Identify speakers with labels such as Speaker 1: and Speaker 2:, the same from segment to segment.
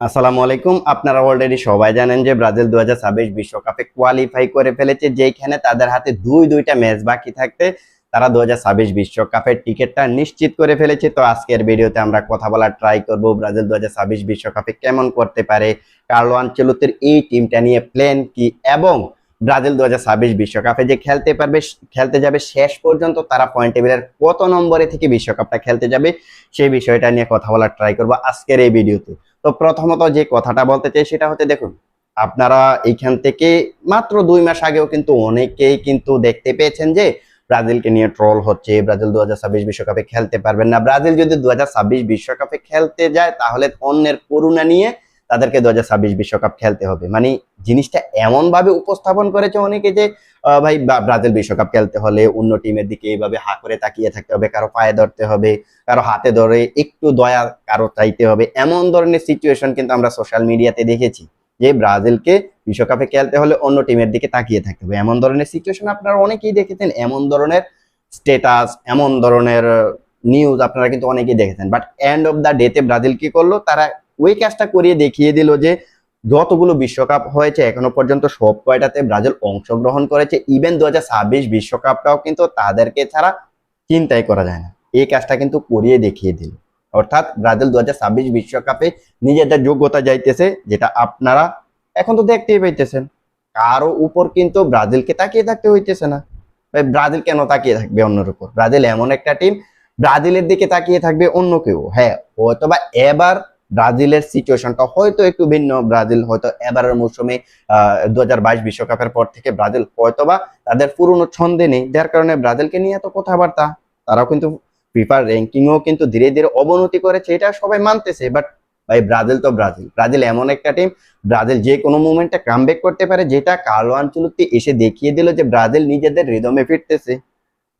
Speaker 1: আসসালামু আলাইকুম। আপনারা অলরেডি সবাই জানেন যে ব্রাজিল দু বিশ্বকাপে কোয়ালিফাই করে ফেলেছে। যেখানে তাদের হাতে দুই, দুইটা ম্যাচ বাকি থাকতে তারা দু বিশ্বকাপের টিকিটটা নিশ্চিত করে ফেলেছে। তো আজকের ভিডিওতে আমরা কথা বলার ট্রাই করব ব্রাজিল দু বিশ্বকাপে কেমন করতে পারে। কার্লো আঞ্চলতির এই টিমটা নিয়ে প্ল্যান কি? এবং ব্রাজিল দু বিশ্বকাপে যে খেলতে পারবে, খেলতে যাবে শেষ পর্যন্ত তারা পয়েন্ট টেবিলের কত নম্বরে থেকে বিশ্বকাপটা খেলতে যাবে, সেই বিষয়টা নিয়ে কথা বলার ট্রাই করব আজকের এই ভিডিওতে। তো প্রথমত যে কথাটা বলতে চাই সেটা হচ্ছে, দেখুন, আপনারা এইখান থেকে মাত্র দুই মাস আগেও কিন্তু অনেকেই কিন্তু দেখতে পেয়েছেন যে ব্রাজিলকে নিয়ে ট্রল হচ্ছে। ব্রাজিল দু বিশ্বকাপে খেলতে পারবেন না। ব্রাজিল যদি দু বিশ্বকাপে খেলতে যায়, তাহলে অন্যের করুণা নিয়ে তাদেরকে দু বিশ্বকাপ খেলতে হবে। মানে জিনিসটা এমন ভাবে উপস্থাপন করেছে অনেকে যে ভাই ব্রাজিল বিশ্বকাপ খেলতে হলে অন্য টিমের দিকে এইভাবে হা করে তাকিয়ে থাকতে হবে, কারও পায়ে ধরতে হবে, কারও হাতে ধরে একটু দয়া কারও চাইতে হবে। এমন ধরনের সিচুয়েশন কিন্তু আমরা সোশ্যাল মিডিয়াতে দেখেছি যে, ব্রাজিলকে বিশ্বকাপে খেলতে হলে অন্য টিমের দিকে তাকিয়ে থাকতে হবে। এমন ধরনের সিচুয়েশন আপনারা অনেকেই দেখেছেন, এমন ধরনের স্টেটাস এমন ধরনের নিউজ আপনারা কিন্তু অনেকেই দেখেছেন। বাট এন্ড অফ দ্য ডেতে ব্রাজিল কি করল? তারা ওই কাজটা করিয়ে দেখিয়ে দিল যে যতগুলো বিশ্বকাপ হয়েছে এখনও পর্যন্ত সব কয়টাতে ব্রাজিল অংশগ্রহণ করেছে। ইভেন দু বিশ্বকাপটাও কিন্তু তাদেরকে ছাড়া চিন্তাই করা যায় না। এই কাজটা কিন্তু করিয়ে দেখিয়ে দিল। অর্থাৎ ব্রাজিল দু বিশ্বকাপে নিজেদের যোগ্যতা যাইতেছে, যেটা আপনারা এখন তো দেখতেই পাইতেছেন। কারও উপর কিন্তু ব্রাজিলকে তাকিয়ে থাকতে হইতেছে না। ব্রাজিল কেন তাকিয়ে থাকবে অন্যের উপর? ব্রাজিল এমন একটা টিম ব্রাজিলের দিকে তাকিয়ে থাকবে অন্য কেউ। হ্যাঁ হয়তো বা এবার ব্রাজিলের সিচুয়েশনটা হয়তো একটু ভিন্ন। ব্রাজিল হয়তো এবারের মৌসুমে দু বিশ্বকাপের পর থেকে ব্রাজিল হয়তো বা তাদের পুরনো ছন্দে নেই। যার কারণে ব্রাজিলকে নিয়ে এত কথাবার্তা, তারাও কিন্তু ফিফার র্যাঙ্কিংও কিন্তু ধীরে ধীরে অবনতি করেছে, এটা সবাই মানতেছে। বাট ভাই, ব্রাজিল তো ব্রাজিল। ব্রাজিল এমন একটা টিম ব্রাজিল যে কোনো মুভমেন্টে কামব্যাক করতে পারে, যেটা কার্লো আঞ্চলতি এসে দেখিয়ে দিল যে ব্রাজিল নিজেদের রিদমে ফিরতেছে।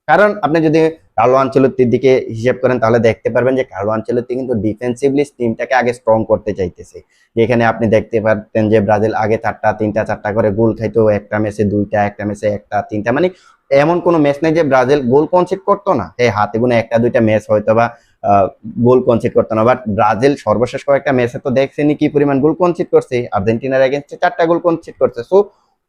Speaker 1: কারণ আপনি যদি কার্লো আঞ্চলতির দিকে হিসেব করেন, তাহলে দেখতে পারবেন যে কার্লো আঞ্চলতি কিন্তু ডিফেন্সিভলি টিমটাকে আগে স্ট্রং করতে চাইতেছে। যেখানে আপনি দেখতে পারতেন যে ব্রাজিল আগে চারটা, তিনটা, চারটা করে গোল খাইতো, একটা ম্যাচে দুইটা, একটা ম্যাচে একটা, তিনটা। মানে এমন কোনো ম্যাচ নেই যে ব্রাজিল গোল কনসিড করতো না। এই হাতে গুনে একটা, দুইটা ম্যাচ হয়তো বা গোল কনসিড করতো না। বাট ব্রাজিল সর্বশেষ কয়েকটা ম্যাচে তো দেখছেনই কি পরিমাণ গোল কনসিড করছে। আর্জেন্টিনার এগেনস্টে চারটা গোল কনসিড করছে। সো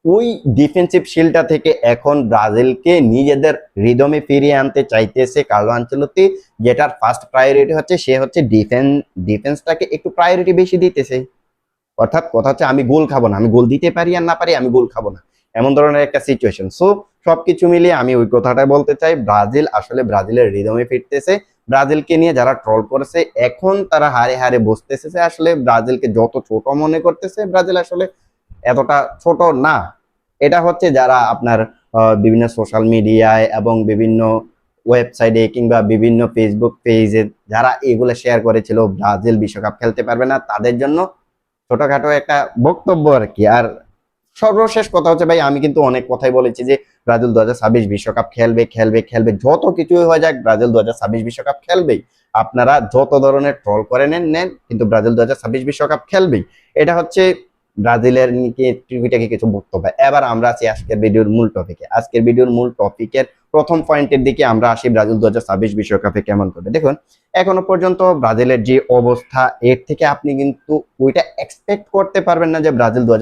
Speaker 1: ওই ডিফেন্সিভ শিলটা থেকে এখন ব্রাজিলকে নিজেদের রিদমে ফিরিয়ে আনতে চাইতেছে কার্লো আঞ্চলতি যেটার ফার্স্ট প্রায়োরিটি হচ্ছে, সে হচ্ছে ডিফেন্স ডিফেন্সটাকে একটু প্রায়োরিটি বেশি দিতেছে। অর্থাৎ কথা হচ্ছে, আমি গোল খাব না, আমি গোল দিতে পারি আর না পারি, আমি গোল খাব না। এমন ধরনের একটা সিচুয়েশন সো সবকিছু মিলিয়ে আমি ওই কথাটাই বলতে চাই, ব্রাজিল আসলে ব্রাজিলের রিদমে ফিরতেছে। ব্রাজিলকে নিয়ে যারা ট্রল করেছে, এখন তারা হারে হারে বসতেছে আসলে ব্রাজিলকে যত ছোট মনে করতেছে, ব্রাজিল আসলে এতটা ছোট না। এটা হচ্ছে যারা আপনার বিভিন্ন সোশ্যাল মিডিয়ায় এবং বিভিন্ন ওয়েবসাইটে কিংবা বিভিন্ন ফেসবুক পেজে যারা এগুলো শেয়ার করেছিল, ব্রাজিল বিশ্বকাপ খেলতে পারবে না, তাদের জন্য ছোটখাটো একটা বক্তব্য আর কি। আর সর্বশেষ কথা হচ্ছে ভাই, আমি কিন্তু অনেক কথাই বলেছি যে ব্রাজিল দু বিশ্বকাপ খেলবে খেলবে খেলবে, যত কিছুই হয়ে যাক ব্রাজিল দু বিশ্বকাপ খেলবেই। আপনারা যত ধরনের ট্রল করে নেন নেন, কিন্তু ব্রাজিল দু বিশ্বকাপ খেলবেই। এটা হচ্ছে ব্রাজিলের টিভিটাকে কিছু বক্তব্য। এবার আমরা আছি আজকের ভিডিওর মূল টপিকে আজকের ভিডিওর মূল টপিকের প্রথম পয়েন্টের দিকে আমরা আসি ব্রাজিল দু বিশ্বকাপে কেমন করবে দেখুন, এখনও পর্যন্ত ব্রাজিলের যে অবস্থা, এর থেকে আপনি কিন্তু ওইটা এক্সপেক্ট করতে পারবেন না যে ব্রাজিল দু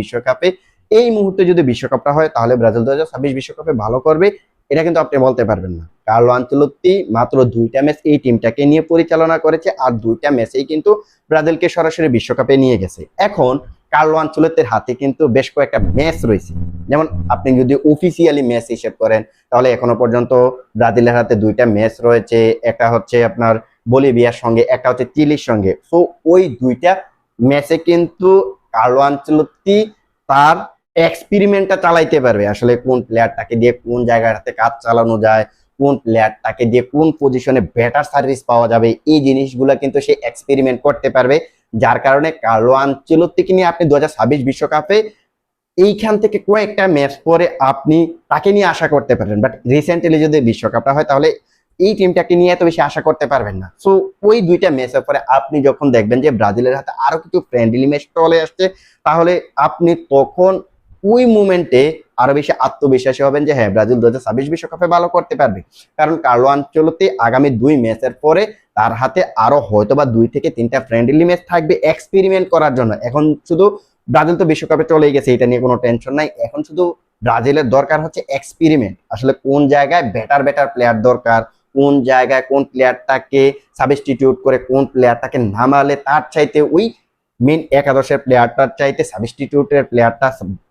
Speaker 1: বিশ্বকাপে, এই মুহূর্তে যদি বিশ্বকাপটা হয়, তাহলে ব্রাজিল দু বিশ্বকাপে ভালো করবে, এটা কিন্তু আপনি বলতে পারবেন না। কার্লো আঞ্চলতি মাত্র দুইটা ম্যাচ এই টিমটাকে নিয়ে পরিচালনা করেছে, আর দুইটা ম্যাচেই কিন্তু ব্রাজিলকে সরাসরি বিশ্বকাপে নিয়ে গেছে। এখন কার্লো আঞ্চলতের হাতে কিন্তু বেশ কয়েকটা ম্যাচ রয়েছে। যেমন আপনি যদি অফিসিয়ালি ম্যাচ হিসেব করেন, তাহলে এখনও পর্যন্ত ব্রাজিলের হাতে দুইটা ম্যাচ রয়েছে। একটা হচ্ছে আপনার বলিভিয়ার সঙ্গে, একটা হচ্ছে চিলির সঙ্গে। সো ওই দুইটা ম্যাচে কিন্তু কার্লো আঞ্চলতি তার এক্সপেরিমেন্টটা চালাইতে পারবে। আসলে কোন প্লেয়ারটাকে দিয়ে কোন জায়গাটাতে কাজ চালানো যায়, কোন প্লেয়ারটাকে দিয়ে কোন পজিশনে বেটার সার্ভিস পাওয়া যাবে, এই জিনিসগুলো কিন্তু সে এক্সপেরিমেন্ট করতে পারবে। যার কারণে কার্লো আঞ্চলত্তিকে নিয়ে আপনি দু হাজার বিশ্বকাপে এইখান থেকে কয়েকটা ম্যাচ পরে আপনি তাকে নিয়ে আশা করতে পারেন বাট রিসেন্টলি যদি বিশ্বকাপটা হয়, তাহলে এই টিমটাকে নিয়ে এত বেশি আশা করতে পারবেন না। সো ওই দুইটা ম্যাচের পরে আপনি যখন দেখবেন যে ব্রাজিলের হাতে আরও কিছু ফ্রেন্ডলি ম্যাচ চলে আসছে, তাহলে আপনি তখন ওই মুমেন্টে আরও বেশি আত্মবিশ্বাসী হবেন যে হ্যাঁ ব্রাজিল দু হাজার বিশ্বকাপে ভালো করতে পারবে। কারণ কার্লো আঞ্চলতে আগামী দুই ম্যাচের পরে তার হাতে আরও হয়তো বা দুই থেকে তিনটা ফ্রেন্ডলি ম্যাচ থাকবে এক্সপেরিমেন্ট করার জন্য। এখন শুধু ব্রাজিল তো বিশ্বকাপে চলে গেছে, এটা নিয়ে কোনো টেনশন নাই। এখন শুধু ব্রাজিলের দরকার হচ্ছে এক্সপেরিমেন্ট আসলে কোন জায়গায় বেটার বেটার প্লেয়ার দরকার, কোন জায়গায় কোন প্লেয়ারটাকে সাবস্টিটিউট করে কোন প্লেয়ারটাকে নামালে তার চাইতে ওই মেন একাদশের প্লেয়ারটার চাইতে সাবস্টিটিউটের প্লেয়ারটা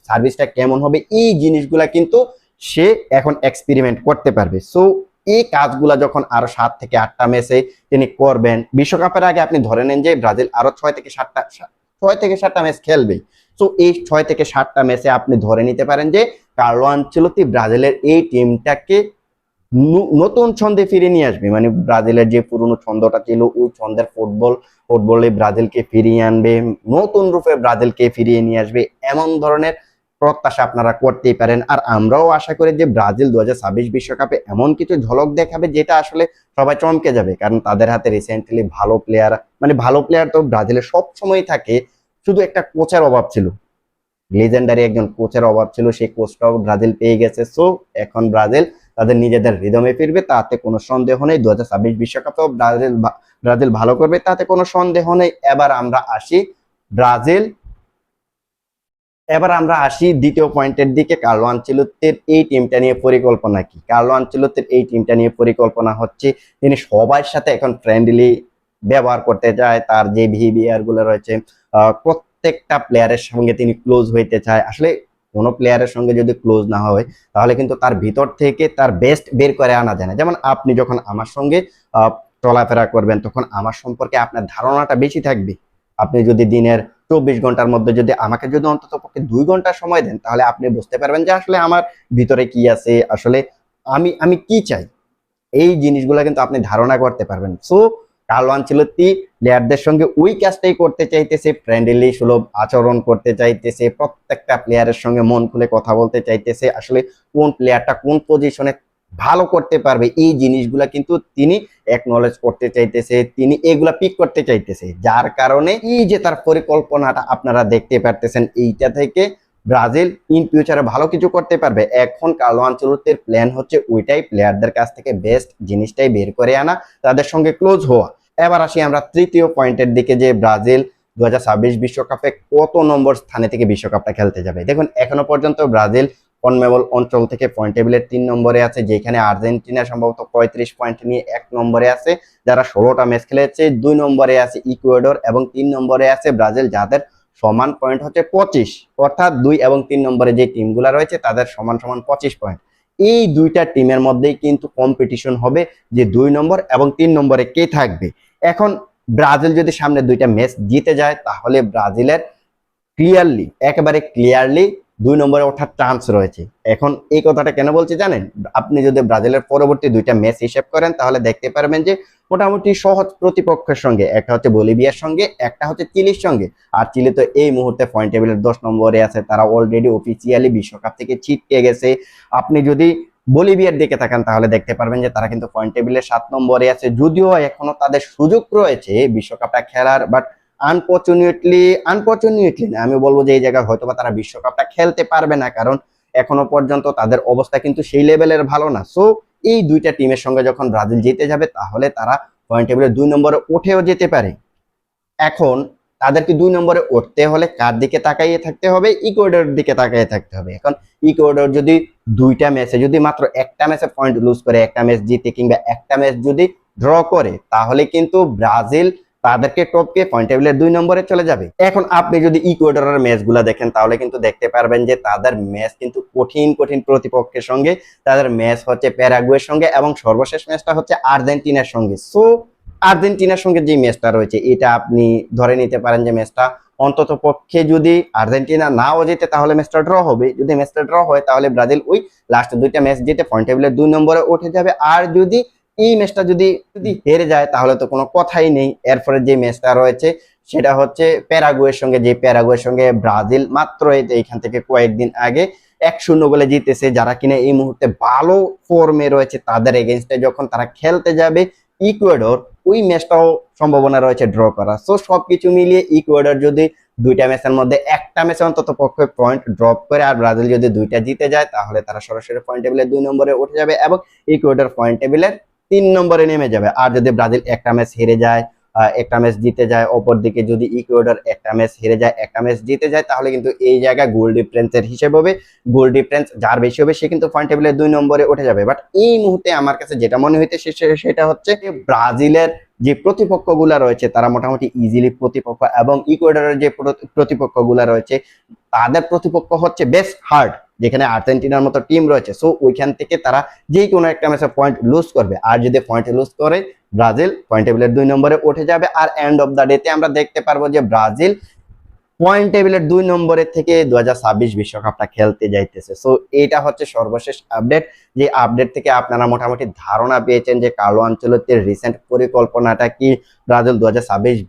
Speaker 1: সার্ভিসটা কেমন হবে, এই জিনিসগুলা কিন্তু সে এখন এক্সপেরিমেন্ট করতে পারবে। সো এই কাজগুলা যখন আরও সাত থেকে আটটা ম্যাচে তিনি করবেন, বিশ্বকাপের আগে আপনি ধরে নেন যে ব্রাজিল আরও ছয় থেকে সাতটা, ছয় থেকে সাতটা ম্যাচ খেলবে। তো এই ছয় থেকে সাতটা ম্যাচে আপনি ধরে নিতে পারেন যে কার্লো আনচেলতি ব্রাজিলের এই টিমটাকে নতুন ছন্দে ফিরে নিয়ে আসবে। মানে ব্রাজিলের যে পুরনো ছন্দটা ছিল, ওই ছন্দের ফুটবল, ফুটবলে ব্রাজিলকে ফিরিয়ে আনবে, নতুন রূপে ব্রাজিলকে ফিরিয়ে নিয়ে আসবে, এমন ধরনের প্রত্যাশা আপনারা করতেই পারেন। আর আমরাও আশা করি যে ব্রাজিল দু বিশ্বকাপে এমন কিছু ঝলক দেখাবে যেটা আসলে সবাই চমকে যাবে। কারণ তাদের হাতে রিসেন্টলি ভালো প্লেয়ার মানে ভালো প্লেয়ার তো ব্রাজিলে সব সময় থাকে, শুধু একটা কোচের অভাব ছিল। লেজেন্ডারি একজন কোচের অভাব ছিল, সেই কোচটাও ব্রাজিল পেয়ে গেছে। সো এখন ব্রাজিল তাদের নিজেদের রিদমে ফিরবে, তাতে কোনো সন্দেহ নেই। দু হাজার বিশ্বকাপেও ব্রাজিল ব্রাজিল ভালো করবে, তাতে কোনো সন্দেহ নেই। এবার আমরা আসি ব্রাজিল এবার আমরা আসি দ্বিতীয় পয়েন্টের দিকে। কার্লো আনচেলত্তির এই টিমটা নিয়ে পরিকল্পনা কি? কার্লো আনচেলত্তির এই টিমটা নিয়ে পরিকল্পনা হচ্ছে তিনি সবার সাথে এখন ফ্রেন্ডলি ব্যবহার করতে চায়। তার যে বিহেভিয়ারগুলো রয়েছে প্রত্যেকটা প্লেয়ারের সঙ্গে তিনি ক্লোজ হইতে চায়। আসলে কোনো প্লেয়ারের সঙ্গে যদি ক্লোজ না হয়, তাহলে কিন্তু তার ভিতর থেকে তার বেস্ট বের করে আনা যায় না। যেমন আপনি যখন আমার সঙ্গে চলাফেরা করবেন, তখন আমার সম্পর্কে আপনার ধারণাটা বেশি থাকবে। আপনি যদি দিনের চব্বিশ ঘণ্টার মধ্যে যদি আমাকে যদি অন্তত পক্ষে দুই ঘণ্টা সময় দেন, তাহলে আপনি বুঝতে পারবেন যে আসলে আমার ভিতরে কি আছে, আসলে আমি আমি কি চাই। এই জিনিসগুলো কিন্তু আপনি ধারণা করতে পারবেন। সো কার্লো আনচেলত্তি প্লেয়ারদের সঙ্গে ওই কাজটাই করতে চাইতেছে ফ্রেন্ডলি সুলভ আচরণ করতে চাইতেছে, প্রত্যেকটা প্লেয়ারের সঙ্গে মন খুলে কথা বলতে চাইতেছে, আসলে কোন প্লেয়ারটা কোন পজিশনে ভালো করতে পারবে। এই জিনিসগুলা কিন্তু তিনি একনলেজ করতে চাইতেছে, তিনি এগুলা পিক করতে চাইতেছে। যার কারণে এই যে তার পরিকল্পনাটা আপনারা দেখতে পারতেছেন, এইটা থেকে ব্রাজিল ইন ফিউচারে ভালো কিছু করতে পারবে। এখন কার্লো আনচেলত্তির প্ল্যান হচ্ছে ওইটাই প্লেয়ারদের কাছ থেকে বেস্ট জিনিসটাই বের করে আনা, তাদের সঙ্গে ক্লোজ হওয়া। এবার আসি আমরা তৃতীয় পয়েন্টের দিকে যে ব্রাজিল দু বিশ্বকাপে কত নম্বর স্থানে থেকে বিশ্বকাপটা খেলতে যাবে। দেখুন, এখনও পর্যন্ত ব্রাজিল কনমেবল অঞ্চল থেকে পয়েন্ট টেবিলের তিন নম্বরে আছে, যেখানে আর্জেন্টিনা সম্ভবত পঁয়ত্রিশ পয়েন্ট নিয়ে এক নম্বরে আছে, যারা ষোলোটা ম্যাচ খেলেছে, দুই নম্বরে আছে ইকুয়েডর এবং তিন নম্বরে আছে ব্রাজিল, যাদের সমান পয়েন্ট হচ্ছে পঁচিশ। অর্থাৎ দুই এবং তিন নম্বরে যে টিমগুলো রয়েছে, তাদের সমান সমান পঁচিশ পয়েন্ট এই দুইটা টিমের মধ্যেই কিন্তু কম্পিটিশন হবে যে দুই নম্বর এবং তিন নম্বরে কে থাকবে। এখন ব্রাজিল যদি সামনে দুইটা ম্যাচ জিতে যায়, তাহলে ব্রাজিলের ক্লিয়ারলি একেবারে ক্লিয়ারলি দুই নম্বরে ওঠার চান্স রয়েছে। এখন এই কথাটা কেন বলছি জানেন? আপনি যদি ব্রাজিলের পরবর্তী দুইটা ম্যাচ হিসেব করেন, তাহলে দেখতে পারবেন যে মোটামুটি সহজ প্রতিপক্ষের সঙ্গে, একটা হচ্ছে বলিভিয়ার সঙ্গে, একটা হচ্ছে চিলির সঙ্গে। আর চিলি তো এই মুহূর্তে পয়েন্ট টেবিলের দশ নম্বরে আছে, তারা অলরেডি অফিসিয়ালি বিশ্বকাপ থেকে ছিটকে গেছে। আপনি যদি বলিভিয়ার দিকে তাকান, তাহলে দেখতে পারবেন যে তারা কিন্তু পয়েন্ট টেবিলের সাত নম্বরে আছে। যদিও এখনও তাদের সুযোগ রয়েছে বিশ্বকাপটা খেলার বাট আনফর্চুনেটলি আনফর্চুনেটলি না, আমি বলব যে এই জায়গায় হয়তো বা তারা বিশ্বকাপটা খেলতে পারবে না, কারণ এখনও পর্যন্ত তাদের অবস্থা কিন্তু সেই লেভেলের ভালো না। সো এই দুইটা টিমের সঙ্গে যখন ব্রাজিল জিতে যাবে, তাহলে তারা পয়েন্ট টেবিলে দুই নম্বরে উঠেও যেতে পারে। এখন তাদেরকে দুই নম্বরে উঠতে হলে কার দিকে তাকাইয়ে থাকতে হবে? ইকুয়েডর দিকে তাকাইয়ে থাকতে হবে। এখন ইকুয়েডর যদি দুইটা ম্যাচে যদি মাত্র একটা ম্যাচে পয়েন্ট লুজ করে, একটা ম্যাচ জিতে কিংবা একটা ম্যাচ যদি ড্র করে, তাহলে কিন্তু ব্রাজিল তাদেরকে টপকে পয়েন্ট টেবিলের দুই নম্বরে চলে যাবে। এখন আপনি যদি ইকুয়েডরের ম্যাচগুলো দেখেন, তাহলে কিন্তু দেখতে পারবেন যে তাদের ম্যাচ কিন্তু কঠিন কঠিন প্রতিপক্ষের সঙ্গে, তাদের ম্যাচ হচ্ছে প্যারাগুয়ের সঙ্গে এবং সর্বশেষ ম্যাচটা হচ্ছে আর্জেন্টিনার সঙ্গে। সো আর্জেন্টিনার সঙ্গে যে ম্যাচটা রয়েছে, এটা আপনি ধরে নিতে পারেন যে ম্যাচটা অন্তত পক্ষে যদি আর্জেন্টিনা নাও জিতে, তাহলে ম্যাচটা ড্র হবে। যদি ম্যাচটা ড্র হয়, তাহলে ব্রাজিল ওই লাস্ট দুইটা ম্যাচ জিতে পয়েন্ট টেবিলের দুই নম্বরে উঠে যাবে। আর যদি এই ম্যাচটা যদি যদি হেরে যায় তাহলে তো কোনো কথাই নেই। এরপরে যে ম্যাচটা রয়েছে সেটা হচ্ছে প্যারাগুয়ের সঙ্গে যে প্যারাগুয়ের সঙ্গে ব্রাজিল মাত্র এই এইখান থেকে কয়েকদিন আগে এক শূন্য গোলে জিতেছে যারা কিনা এই মুহূর্তে ভালো ফর্মে রয়েছে তাদের এগেনস্টে যখন তারা খেলতে যাবে ইকুয়েডর ওই ম্যাচটাও সম্ভাবনা রয়েছে ড্র করা সো সবকিছু মিলিয়ে ইকুয়েডর যদি দুইটা ম্যাচের মধ্যে একটা ম্যাচে অন্তত পক্ষে পয়েন্ট ড্রপ করে আর ব্রাজিল যদি দুইটা জিতে যায় তাহলে তারা সরাসরি পয়েন্ট টেবিলের দুই নম্বরে উঠে যাবে এবং ইকুয়েডর পয়েন্ট টেবিলের তিন নম্বরে নেমে যাবে। আর যদি ব্রাজিল একটা ম্যাচ হেরে যায় একটা ম্যাচ জিতে যায় অপরদিকে যদি ইকুয়েডর একটা ম্যাচ হেরে যায়, একটা ম্যাচ জিতে যায়, তাহলে কিন্তু এই জায়গায় গোল ডিফারেন্সের হিসেব হবে। গোল ডিফারেন্স যার বেশি হবে, সে কিন্তু পয়েন্ট টেবিলের দুই নম্বরে উঠে যাবে। বাট এই মুহূর্তে আমার কাছে যেটা মনে হইতেছে সে- সেটা হচ্ছে ব্রাজিলের যে প্রতিপক্ষগুলা রয়েছে, তারা মোটামুটি ইজিলি প্রতিপক্ষ এবং ইকুয়েডরের যে প্রতি- প্রতিপক্ষগুলা রয়েছে, তাদের প্রতিপক্ষ হচ্ছে বেশ হার্ড যেখানে আর্জেন্টিনার মতো টিম রয়েছে। সো ওইখান থেকে তারা যে কোনো একটা ম্যাচে পয়েন্ট লুজ করবে। আর যদি পয়েন্ট লুজ করে, ব্রাজিল পয়েন্ট টেবিলের দুই নম্বরে উঠে যাবে। আর এন্ড অফ দ্য ডেতে আমরা দেখতে পারব যে ব্রাজিল পয়েন্ট টেবিলের দুই নম্বরের থেকে দু বিশ্বকাপটা খেলতে যাইতেছে। সো এটা হচ্ছে সর্বশেষ আপডেট যে আপডেট থেকে আপনারা মোটামুটি ধারণা পেয়েছেন যে কালো আঞ্চলতের রিসেন্ট পরিকল্পনাটা কি? ব্রাজিল দু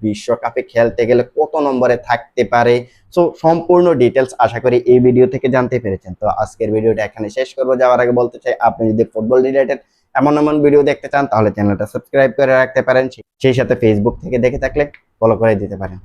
Speaker 1: বিশ্বকাপে খেলতে গেলে কত নম্বরে থাকতে পারে? সো সম্পূর্ণ ডিটেলস আশা করি এই ভিডিও থেকে জানতে পেরেছেন। তো আজকের ভিডিওটা এখানে শেষ করব। যাওয়ার আগে বলতে চাই, আপনি যদি ফুটবল রিলেটেড এমন এমন ভিডিও দেখতে চান, তাহলে চ্যানেলটা সাবস্ক্রাইব করে রাখতে পারেন। সেই সাথে ফেসবুক থেকে দেখে থাকলে ফলো করে দিতে পারেন।